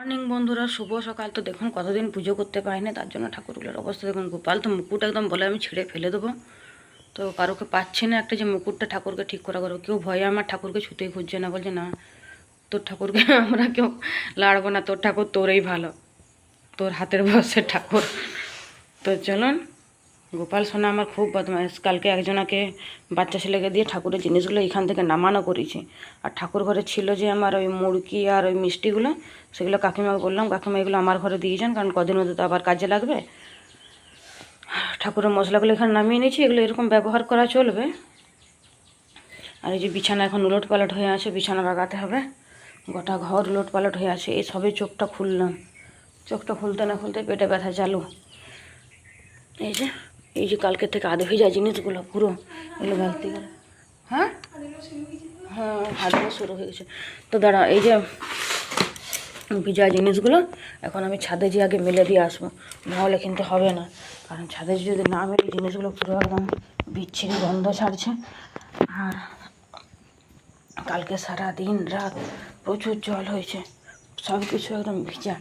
Morning বন্ধুরা। শুভ সকাল। তো দেখুন, কতদিন পুজো করতে পারি না তার জন্য ঠাকুরগুলোর অবস্থা দেখুন, গোপাল তো মুকুট একদম বলে আমি ছিঁড়ে ফেলে দেবো। তো কারোকে পাচ্ছে না, একটা যে মুকুটটা ঠাকুরকে ঠিক করা করব। কেউ ভয়ে আমার ঠাকুরকে ছুতেই খুঁজছে না, বলছে, না, তোর ঠাকুরকে আমরা কেউ লাড়বো না, তোর ঠাকুর তোরই ভালো, তোর হাতের বসে ঠাকুর। তো চলুন গোপাল সোনা আমার খুব বদমাইশ। কালকে একজনাকে বাচ্চা ছেলেকে দিয়ে ঠাকুরের জিনিসগুলো এখান থেকে নামানো করেছি। আর ঠাকুর ঘরে ছিল যে আমার ওই মুড়কি আর ওই মিষ্টিগুলো, সেগুলো কাকিমাকে বললাম, কাকিমা, এগুলো আমার ঘরে দিয়ে যান, কারণ কদিন মধ্যে তো আবার কাজে লাগবে। ঠাকুরের মশলাগুলো এখানে নামিয়ে নিয়েছি এগুলো এরকম ব্যবহার করা চলবে। আর এই যে বিছানা এখন উলট পালট হয়ে আছে, বিছানা বাগাতে হবে। গোটা ঘর উলট পালট হয়ে আছে, এই সবে চোখটা খুললাম। চোখটা খুলতে না খুলতে পেটে ব্যথা চালু। এই যে এই যে কালকে থেকে আধে ভেজা জিনিসগুলো, পুরো এগুলো বালতি করে হ্যাঁ? হ্যাঁ হাজারও শুরু হয়ে গেছে। তো দাঁড়া এই যে ভিজা জিনিসগুলো, এখন আমি ছাদে যে আগে মেলে দিয়ে আসব। নাহলে কিন্তু হবে না। কারণ ছাদে যদি না মেলে, জিনিসগুলো পুরো একদম বিচ্ছিরি গন্ধ ছাড়ছে। আর কালকে সারা দিন রাত প্রচুর জল হয়েছে সব কিছু একদম ভিজা।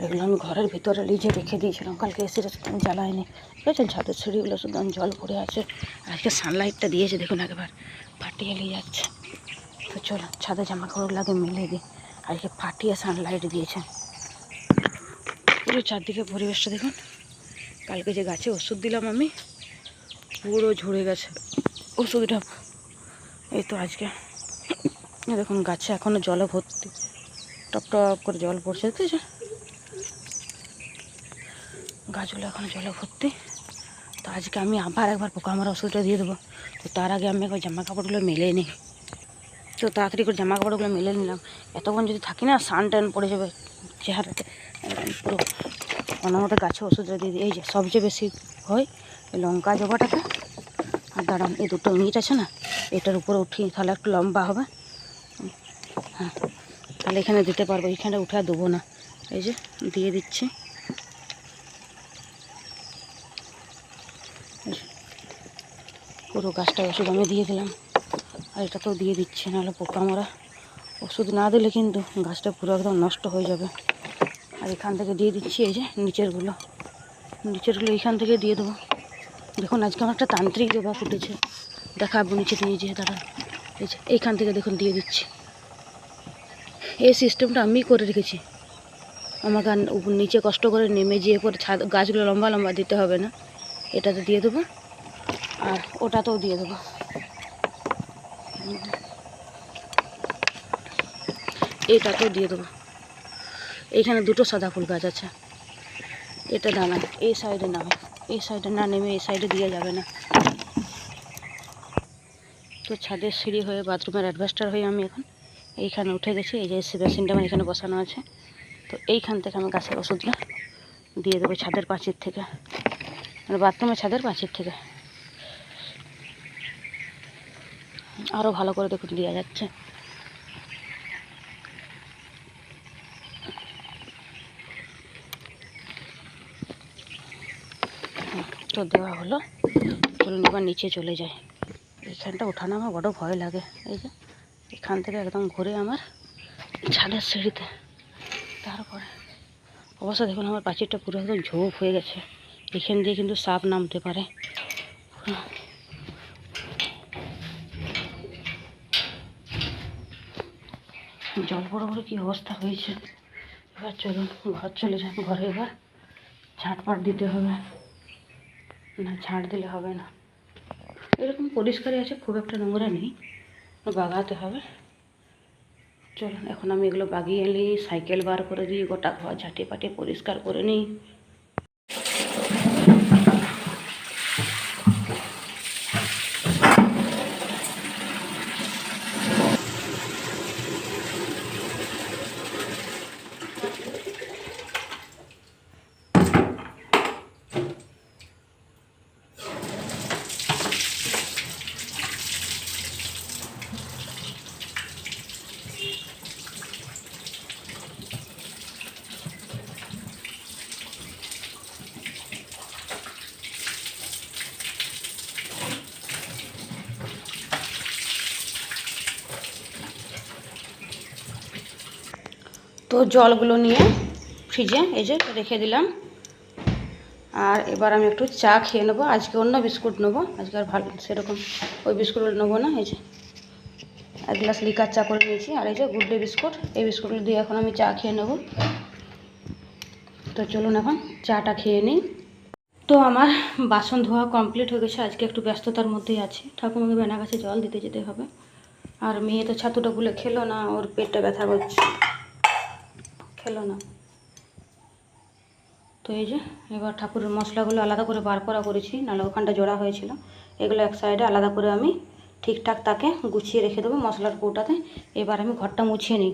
এগুলো আমি ঘরের ভিতরে লিজে রেখে দিয়েছিলাম। কালকে এসে আমি জ্বালাইনি। বুঝেছেন ছাদের সিঁড়িগুলো শুধু আমি জল পড়ে আছে। আজকে সানলাইটটা দিয়েছে, দেখুন একবার। ফাটিয়ে নিয়ে যাচ্ছে। তো চলো, ছাদে জামা কাপড় লাগে মেলে দিই। আজকে ফাটিয়ে সানলাইট দিয়েছে। পুরো চারদিকে পরিবেশটা দেখুন। কালকে যে গাছে ওষুধ দিলাম আমি, পুরো ঝরে গেছে। ওষুধটা এই তো আজকে। দেখুন, গাছে এখনও জলে ভর্তি। টপ টপ করে জল পড়ছে দেখতেছে গাছগুলো এখনও জলে ভর্তি। তো আজকে আমি আবার একবার পোকা মারা ওষুধটা দিয়ে দেবো। তো তার আগে আমি একবার জামা কাপড়গুলো মেলে নিই। তো তাড়াতাড়ি করে জামা কাপড়গুলো মেলে নিলাম। এতক্ষণ যদি থাকি না, সান টান পড়ে যাবে। চেহারাতে পুরো অনামতো গাছে ওষুধটা দিয়ে দিই। এই যে সবচেয়ে বেশি হয় লঙ্কা জবাটাকে আর দাঁড়ান, এই দুটো ইট আছে না, এটার উপরে উঠি, তাহলে একটু লম্বা হবে। হ্যাঁ তাহলে এখানে দিতে পারব, এখানে উঠে দেবো না। এই যে, দিয়ে দিচ্ছি এই যে, পুরো গাছটায় ওষুধ আমি দিয়ে দিলাম। আর এটা তো দিয়ে দিচ্ছে, নাহলে পোকা মরা ওষুধ না দিলে কিন্তু গাছটা পুরো একদম নষ্ট হয়ে যাবে। আর এখান থেকে দিয়ে দিচ্ছি এই যে নিচেরগুলো। নিচেরগুলো এখান থেকে দিয়ে দেবো। দেখুন, আজকে আমার একটা তান্ত্রিক জবা ফুটেছে। দেখাবো নিচে দিয়ে যে দাঁড়া এই যে, এইখান থেকে দেখুন, দিয়ে দিচ্ছি। এই সিস্টেমটা আমি করে রেখেছি। আমাকে নিচে কষ্ট করে নেমে যেয়ে পরে ছাদ গাছগুলো লম্বা লম্বা দিতে হবে না। এটাতে দিয়ে দেবো। আর ওটাতেও দিয়ে দেবো। এইটাতেও দিয়ে দেবো। এইখানে দুটো সাদা ফুল গাছ আছে। এটা দানা এই সাইডে নামে এই সাইডে না নেমে এই সাইডে দিয়ে যাবে না। তো ছাদের সিঁড়ি হয়ে বাথরুমের অ্যাডভাস্টার হয়ে আমি এখন এইখানে উঠে গেছি। এই যে এসি মেশিনটা আমার এখানে বসানো আছে। তো এইখান থেকে আমি গাছের ওষুধটা দিয়ে দেবো ছাদের পাঁচির থেকে। মানে বাথরুমের ছাদের পাঁচির থেকে। আরও ভালো করে দেখুন দেওয়া যাচ্ছে। তো দেওয়া হলো। চলুন এবার নিচে চলে যায়। এখানটা ওঠানো আমার বড় ভয় লাগে। এই যে, এখান থেকে একদম ঘুরে আমার ছাদের সিঁড়িতে। তারপরে, অবশ্য দেখুন আমার পাঁচিরটা পুরো একদম ঝোপ হয়ে গেছে। এখান দিয়ে কিন্তু সাপ নামতে পারে জল পড়ে পড়ে কী অবস্থা হয়েছে? এবার চলুন, ঘর চলে যান ঘরে এবার ঝাঁটপাট দিতে হবে। না, ঝাঁট দিলে হবে না। এরকম পরিষ্কারই আছে, খুব একটা নোংরা নেই। বাগাতে হবে। চলুন, এখন আমি এগুলো বাগিয়ে নিই, সাইকেল বার করে দিই, গোটা ঘর ঝাঁটিয়ে পাটিয়ে পরিষ্কার করে নিই। তো জলগুলো নিয়ে ফ্রিজে এই যে রেখে দিলাম। আর এবার আমি একটু চা খেয়ে নেব। আজকে অন্য বিস্কুট নেব। আজকে আর ভালো সেরকম ওই বিস্কুটগুলো নেব না। এই যে এক গ্লাস লিকার চা করে নিয়েছি। আর এই যে গুড ডে বিস্কুট, এই বিস্কুটগুলো দিয়ে এখন আমি চা খেয়ে নেব। তো চলুন এখন চাটা খেয়ে নিই। তো আমার বাসন ধোয়া কমপ্লিট হয়ে গেছে। আজকে একটু ব্যস্ততার মধ্যেই আছে। ঠাকুমাকে বেনা গাছে জল দিতে যেতে হবে। আর মেয়ে তো ছাতুটা গুলে খেলো না। ওর পেটটা ব্যথা করছে। খেলো না। তো এই যে, এবার ঠাকুরের মশলাগুলো আলাদা করে বার করা করেছি, নাহলে ওখানটা জোড়া হয়েছিল। এগুলো এক সাইডে আলাদা করে আমি ঠিকঠাক তাকে গুছিয়ে রেখে দেবো মশলার কৌটাতে। এবার আমি ঘরটা মুছিয়ে নিই।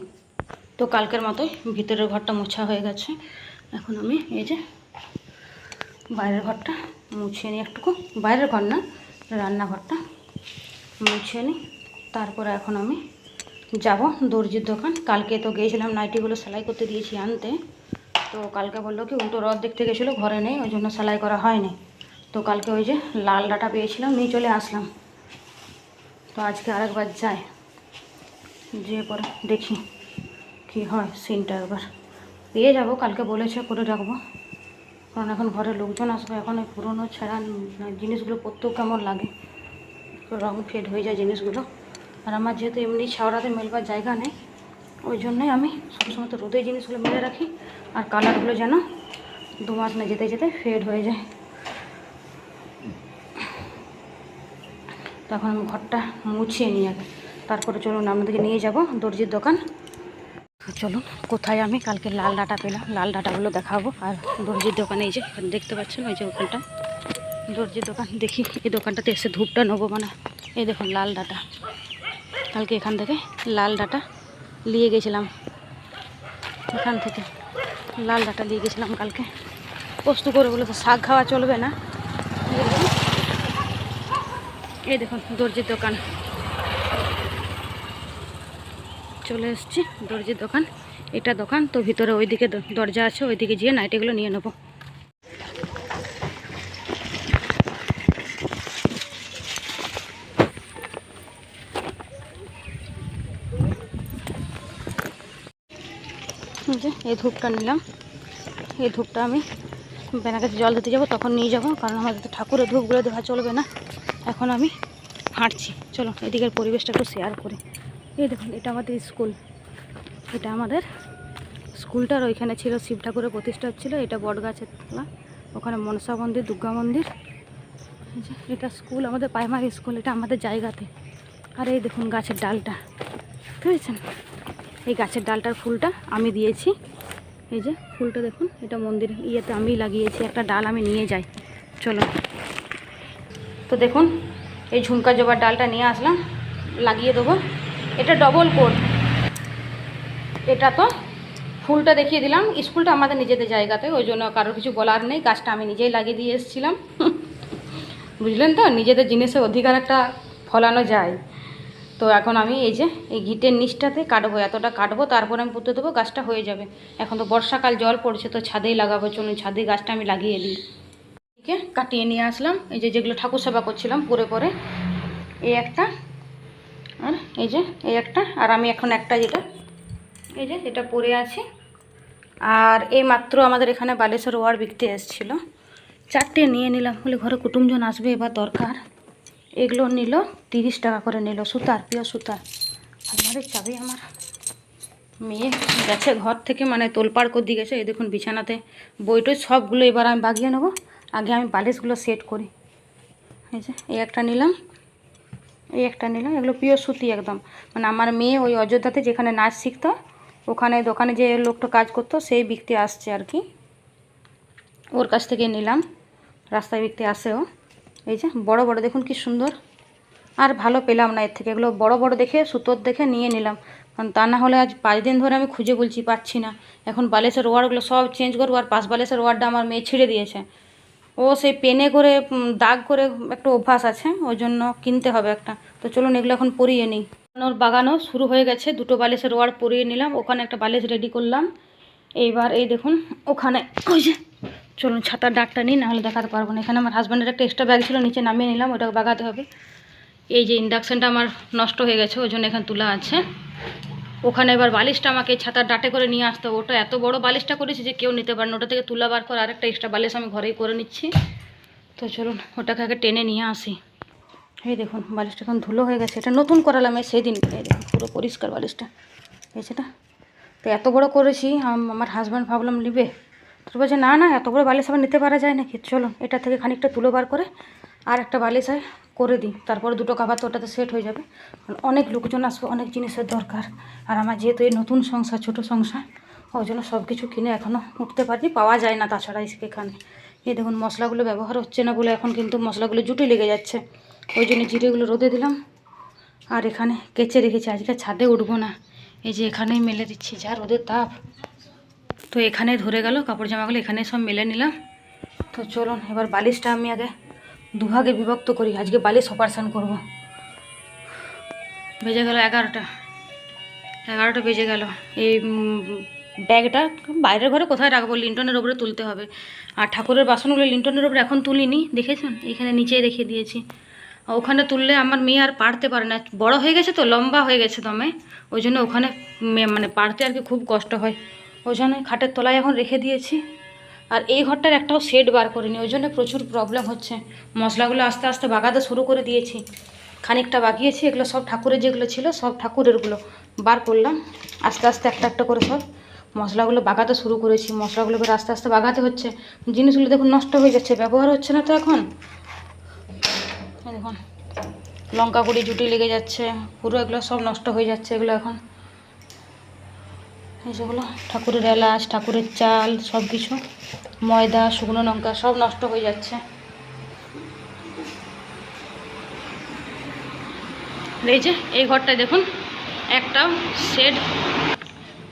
তো কালকের মতোই ভিতরের ঘরটা মোছা হয়ে গেছে। এখন আমি এই যে বাইরের ঘরটা মুছিয়ে নিই একটুকু। বাইরের ঘর না, রান্নাঘরটা মুছিয়ে নিই। তারপরে এখন আমি যাব, দর্জির দোকান। কালকে তো গিয়েছিলাম, নাইটিগুলো সেলাই করতে দিয়েছি আনতে। তো কালকে বলল কি, উল্টো রদ দেখতে গেছিল, ঘরে নেই, ওই জন্য সেলাই করা হয়নি। তো কালকে ওই যে লাল ডাটা পেয়েছিলাম, নিয়ে চলে আসলাম। তো আজকে আরেকবার যাই। যেয়ে পরে দেখি কি হয় সিনটা একবার পেয়ে যাব, কালকে বলেছে করে রাখব। কারণ এখন ঘরে লোকজন আসবে, এখন ওই পুরোনো ছেঁড়া জিনিসগুলো পরতেও কেমন লাগে। রং ফেড হয়ে যায় জিনিসগুলো। আর আমার যেহেতু এমনি ছাওড়াতে মেলবার জায়গা নেই, ওই জন্যই আমি সবসময় তো রোদে জিনিসগুলো মেলে রাখি আর কালারগুলো যেন দু মাস না যেতে যেতে ফেড হয়ে যায়। তখন আমি ঘরটা মুছিয়ে নিয়ে আগে। তারপরে চলুন আপনাদেরকে নিয়ে যাব দর্জির দোকান। চলুন, কোথায় আমি? কালকে লাল ডাটা পেলাম। লাল ডাটাগুলো দেখাবো। আর দর্জির দোকানে এই যে দেখতে পাচ্ছেন, ওই যে ওখানটা। দর্জির দোকান, দেখি এই দোকানটাতে এসে ধূপটা নেব মানে। এই দেখুন, লাল ডাটা। কালকে এখান থেকে লাল ডাটা নিয়ে গেছিলাম। এখান থেকে লাল ডাটা নিয়ে গেছিলাম কালকে। পোস্ত করে বলে তো শাক খাওয়া চলবে না। এই দেখুন। দর্জির দোকান। চলে এসেছি দর্জির দোকান। এটা দোকান, তো ভিতরে ওইদিকে দরজা আছে, ওইদিকে গিয়ে নাইটিগুলো নিয়ে নেব। এই ধূপটা নিলাম। এই ধূপটা আমি বেনাকাছে জল দিতে যাব, তখন নিয়ে যাব, কারণ আমাদের তো ঠাকুরের ধূপগুলো দেখা চলবে না। এখন আমি হাঁটছি। চলো, এদিকের পরিবেশটা একটু শেয়ার করি। এই দেখুন, এটা আমাদের স্কুল এটা আমাদের স্কুলটার ওইখানে ছিল, শিব ঠাকুরের প্রতিষ্ঠা হচ্ছিল। এটা বট গাছের তলা। ওখানে মনসা মন্দির, দুর্গা মন্দির। এটা স্কুল আমাদের প্রাইমারি স্কুল এটা আমাদের জায়গাতে। আর এই দেখুন গাছের ডালটা। বুঝেছেন এই গাছের ডালটার ফুলটা আমি দিয়েছি। এই যে ফুলটা দেখুন, এটা মন্দির ইয়েতে আমি লাগিয়েছি, একটা ডাল আমি নিয়ে যাই। চলো। তো দেখুন, এই ঝুমকা জবার ডালটা নিয়ে আসলাম, লাগিয়ে দেবো। এটা ডবল কোট এটা তো ফুলটা দেখিয়ে দিলাম। স্কুলটা আমাদের নিজেদের জায়গাতে, ওই জন্য কারোর কিছু বলার নেই। গাছটা আমি নিজেই লাগিয়ে দিয়ে এসেছিলাম। বুঝলেন তো? নিজেদের জিনিসের অধিকার একটা ফলানো যায়। তো এখন আমি এই যে, এই ঘিটের নিচটাতে কাটবো, এতটা কাটবো, তারপর আমি পুঁতে দেবো, গাছটা হয়ে যাবে। এখন তো বর্ষাকাল, জল পড়ছে, তো ছাদেই লাগাবো, চলুন ছাদে গাছটা আমি লাগিয়ে দিই। ঠিক কাটিয়ে নিয়ে আসলাম, এই যে যেগুলো ঠাকুর সেবা করছিলাম, পরে পরে। এই একটা, আর এই যে, এই একটা, আর আমি এখন একটা যেটা, এই যে এটা পরে আছে। আর এই মাত্র আমাদের এখানে বালেশ্বর ওয়ার বিকতে এসেছিল। চারটে নিয়ে নিলাম, বলে ঘরে কুটুমজন আসবে, এবার দরকার। এগুলো নিল, তিরিশ টাকা করে নিল সুতার পিও সুতার আলমারির চাবি আমার। মেয়ে গেছে ঘর থেকে মানে তোলপাড় করে দিয়ে গেছে, এই দেখুন বিছানাতে। বইটই সবগুলো এবার আমি বাগিয়ে নেব। আগে আমি বালিশগুলো সেট করি। এই যে, এই একটা নিলাম, এই একটা নিলাম, এগুলো পিওর সুতি একদম। মানে আমার মেয়ে ওই অযোধ্যাতে যেখানে নাচ শিখতো, ওখানে দোকানে যে লোকটা কাজ করতো, সেই বিকতে আসছে আর কি। ওর কাছ থেকে নিলাম, রাস্তায় বিকতে আসেও। এই যে, বড় বড়, দেখুন কি সুন্দর। আর ভালো পেলাম না এর থেকে। এগুলো বড় বড় দেখে, সুতোর দেখে নিয়ে নিলাম। কারণ তা না হলে আজ পাঁচ দিন ধরে আমি খুঁজে বলছি, পাচ্ছি না। এখন বালেশের ওয়ার্ডগুলো সব চেঞ্জ করব, আর পাঁচ বালেশের ওয়ার্ডটা আমার মেয়ে ছিঁড়ে দিয়েছে। ও সেই পেনে করে দাগ করে একটা অভ্যাস আছে, ওই জন্য কিনতে হবে একটা। তো চলুন এগুলো এখন পরিয়ে নিই। ওর বাগানও শুরু হয়ে গেছে, দুটো বালিশের ওয়ার্ড পরিয়ে নিলাম। ওখানে একটা বালিশ রেডি করলাম। এইবার এই দেখুন, ওখানে, ওই যে চলুন ছাতার ডাকটা নিই, নাহলে দেখাতে পারব না। এখানে আমার হাজব্যান্ডের একটা এক্সট্রা ব্যাগ ছিল, নিচে নামিয়ে নিলাম ওটাকে বাগাতে হবে। এই যে ইন্ডাকশানটা আমার নষ্ট হয়ে গেছে, ওই জন্য এখানে তোলা আছে। ওখানে এবার বালিশটা আমাকে ছাতার ডাটে করে নিয়ে আসতে হবে। ওটা এত বড় বালিশটা করেছি যে কেউ নিতে পারে না। ওটা থেকে তুলা বার করে আরেকটা এক্সট্রা বালিশ আমি ঘরেই করে নিচ্ছি। তো চলুন, ওটাকে আগে টেনে নিয়ে আসি। এই দেখুন, বালিশটা এখন ধুলো হয়ে গেছে। এটা নতুন করালাম এই সেদিন। এই দেখুন, পুরো পরিষ্কার বালিশটা। এই সেটা তো এত বড় করেছি আমার হাজব্যান্ড ভাবলাম নিবে। তো বলছে, না না, এত বড় বালিশ আবার নিতে পারা যায় নাকি? চলুন, এটা থেকে খানিকটা তুলো বার করে আর একটা বালিশ করে দিই। তারপরে দুটো কাবার তো ওটাতে সেট হয়ে যাবে। কারণ অনেক লোকজন আসবে, অনেক জিনিসের দরকার। আর আমার যেহেতু এই নতুন সংসার, ছোট সংসার, ওই জন্য সব কিছু কিনে এখনও উঠতে পারি পাওয়া যায় না তাছাড়া এখানে। এই দেখুন, মশলাগুলো ব্যবহার হচ্ছে না বলে এখন কিন্তু মশলাগুলো জুটে লেগে যাচ্ছে। ওই জন্য জিরেগুলো রোদে দিলাম। আর এখানে কেচে রেখেছি, আজকে ছাদে উঠবো না। এই যে এখানেই মেলে দিচ্ছি, যা রোদের তাপ। তো এখানে ধরে গেল কাপড় জামাগুলো এখানে সব মেলে নিলাম। তো চলুন, এবার বালিশটা আমি আগে দুভাগে বিভক্ত করি, আজকে বালিশ অপারেশন করব। বেজে গেল এগারোটা। এগারোটা বেজে গেল। এই ব্যাগটা বাইরের ঘরে কোথায় রাখব? লিন্টনের ওপরে তুলতে হবে। আর ঠাকুরের বাসনগুলো লিন্টনের ওপরে এখন তুলিনি, দেখেছেন? এখানে নিচেই রেখে দিয়েছি। ওখানে তুললে আমার মেয়ে আর পারতে পারে না। বড় হয়ে গেছে তো, লম্বা হয়ে গেছে দমে। ওই জন্য ওখানে মানে পারতে আর কি খুব কষ্ট হয়। ওই জন্য খাটের তলায় এখন রেখে দিয়েছি। আর এই ঘরটার একটাও সেট বার করিনি, ওই জন্য প্রচুর প্রবলেম হচ্ছে। মশলাগুলো আস্তে আস্তে বাগাতে শুরু করে দিয়েছি। খানিকটা বাগিয়েছি এগুলো সব ঠাকুরের যেগুলো ছিল, সব ঠাকুরেরগুলো বার করলাম। আস্তে আস্তে একটা একটা করে সব মশলাগুলো বাগাতে শুরু করেছি। মশলাগুলো এবার আস্তে আস্তে বাগাতে হচ্ছে। জিনিসগুলো দেখুন নষ্ট হয়ে যাচ্ছে, ব্যবহার হচ্ছে না তো এখন। দেখুন, লঙ্কা গুঁড়ি, জুটি লেগে যাচ্ছে, পুরো এগুলো সব নষ্ট হয়ে যাচ্ছে এগুলো এখন। এই যেগুলো ঠাকুরের এলাচ, ঠাকুরের চাল সব কিছু ময়দা, শুকনো লঙ্কা, সব নষ্ট হয়ে যাচ্ছে। এই যে, এই ঘরটায় দেখুন, একটাও শেড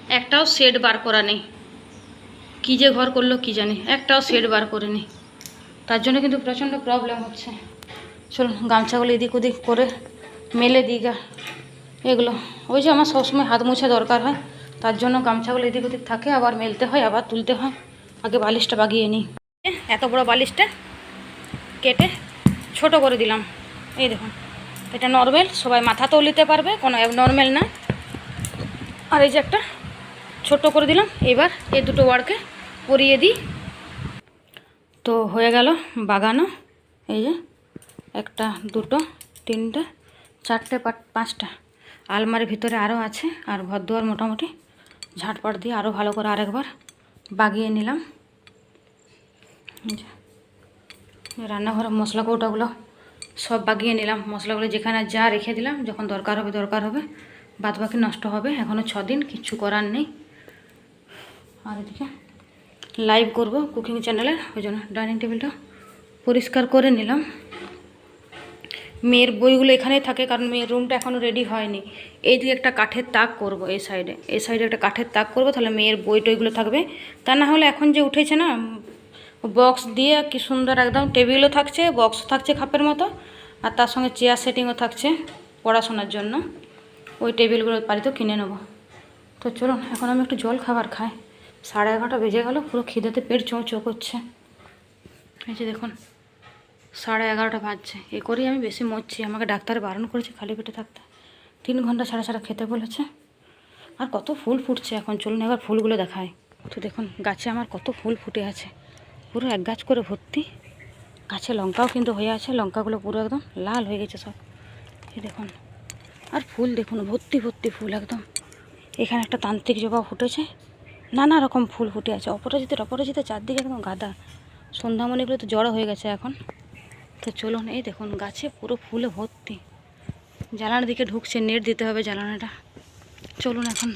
একটাও শেড বার করা নেই। কী যে ঘর করল কি জানি, একটাও শেড বার করেনি। তার জন্য কিন্তু প্রচণ্ড প্রবলেম হচ্ছে। চলুন, গামছাগুলো এদিক ওদিক করে মেলে দিই গা। এগুলো, ওই যে আমার সবসময় হাত মোছা দরকার হয়। তার জন্য গামছাগুলো এদিক ওদিক থাকে, আবার মেলতে হয়, আবার তুলতে হয়। আগে বালিশটা বাগিয়ে নিই। এত বড় বালিশটা কেটে ছোট করে দিলাম। এই দেখুন, এটা নর্মাল সবাই মাথাতেও নিতে পারবে, কোনো নর্মাল না। আর এই যে একটা ছোট করে দিলাম, এবার এই দুটো ওয়ার্কে পরিয়ে দিই। তো হয়ে গেল বাগানো। এই যে একটা, দুটো, তিনটে, চারটে পাঁচটা আলমারির ভিতরে আরও আছে, আর দুয়ার মোটামুটি। ঝাঁটপাট দিয়ে আরও ভালো করে আরেকবার বাগিয়ে নিলাম। রান্নাঘরের মশলা কৌটাগুলো সব বাগিয়ে নিলাম। মশলাগুলো যেখানে যা রেখে দিলাম, যখন দরকার হবে দরকার হবে বাদ বাকি নষ্ট হবে। এখনও দিন কিচ্ছু করার নেই। আর এদিকে লাইভ করব কুকিং চ্যানেলের ওই জন্য ডাইনিং টেবিলটা পরিষ্কার করে নিলাম। মেয়ের বইগুলো এখানেই থাকে কারণ মেয়ের রুমটা এখনও রেডি হয়নি। এই দিকে একটা কাঠের তাক করব এই সাইডে এই সাইডে একটা কাঠের তাক করব, তাহলে মেয়ের বই টইগুলো থাকবে। তা না হলে এখন যে উঠেছে না বক্স দিয়ে কি সুন্দর একদম টেবিলও থাকছে বক্স থাকছে খাপের মতো, আর তার সঙ্গে চেয়ার সেটিংও থাকছে পড়াশোনার জন্য। ওই টেবিলগুলো বাড়িতেও কিনে নেব। তো চলুন, এখন আমি একটু জল খাবার খাই। সাড়ে এগারোটা বেজে গেল, পুরো খিদেতে পেট চোঁ চোঁ করছে। এই যে দেখুন সাড়ে এগারোটা বাজছে। এ করেই আমি বেশি মরছি। আমাকে ডাক্তার বারণ করেছে খালি পেটে থাকতে। তিন ঘণ্টা সাড়ে সাড়ে খেতে বলেছে। আর কত ফুল ফুটছে এখন। চলুন এবার ফুলগুলো দেখায় তো দেখুন, গাছে আমার কত ফুল ফুটে আছে। পুরো এক গাছ করে ভর্তি। গাছে লঙ্কাও কিন্তু হয়ে আছে। লঙ্কাগুলো পুরো একদম লাল হয়ে গেছে সব। এই দেখুন। আর ফুল দেখুন, ভর্তি ভর্তি ফুল একদম। এখানে একটা তান্ত্রিক জবা ফুটেছে। নানা রকম ফুল ফুটে আছে। অপরাজিতের অপরাজিতের চারদিকে একদম গাদা। সন্ধ্যামণিগুলো তো জড়ো হয়ে গেছে এখন। তো চলুন, এই দেখুন, গাছে পুরো ফুলে ভর্তি। জ্বালানোর দিকে ঢুকছে, নেট দিতে হবে জ্বালানোটা। চলুন এখন।